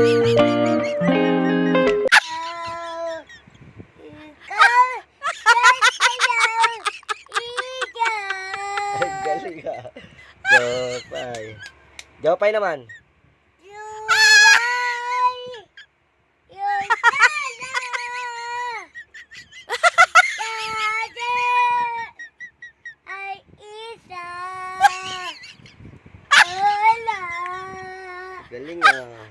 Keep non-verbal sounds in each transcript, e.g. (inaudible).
Galing ha. Jopay. Jopay naman. Galing ah.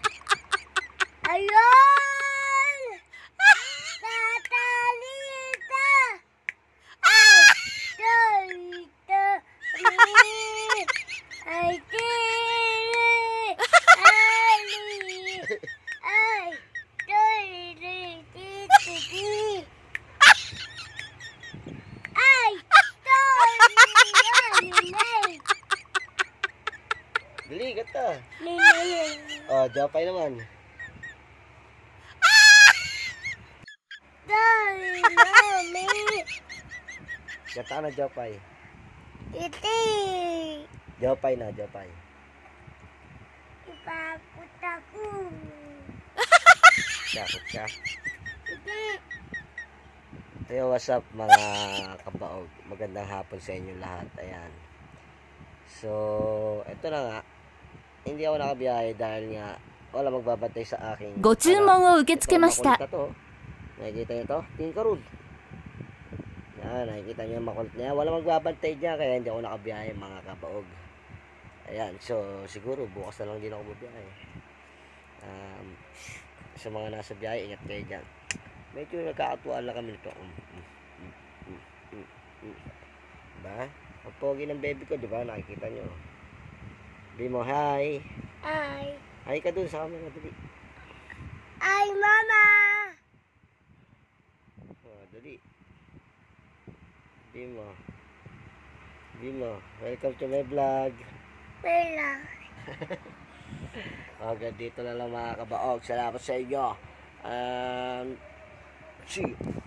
Gata. Lili. Oh, Jopay naman. Dali mami. Gata na Jopay. Iti. Jopay na, Jopay. Ipakot ako. Sakot ka. Iti. Hey, what's up mga kabaog? Magandang hapon sa inyo lahat. Ayan. So, ito na nga Hindi ako nakabiyahe dahil nga wala magbabantay sa akin. ご注文を受け付けました。 to. Nakikita niyo to? Tingin ka ron. Yan, nakikita niyo yung makulit na yan. Wala magbabantay dyan kaya hindi ako nakabiyahe mga kabaog. Ayan, so siguro bukas na lang din ako mabiyahe. Um, sa mga nasa biyahe, ingat kayo dyan. Medyo nagkakatuwaan lang kami nito. Mm, mm, mm, mm, mm, mm. Diba? Ang pogi ng baby ko, di ba? Nakikita nyo. Sabi mo, hi. Ay. Hi ka dun sa camera, dali. Ay, mama. Oh, dali. Sabi mo. Sabi mo, welcome to my vlog. Wala. (laughs) Hanggang dito na lang mga kabaog. Salamat sa inyo. Um, see you.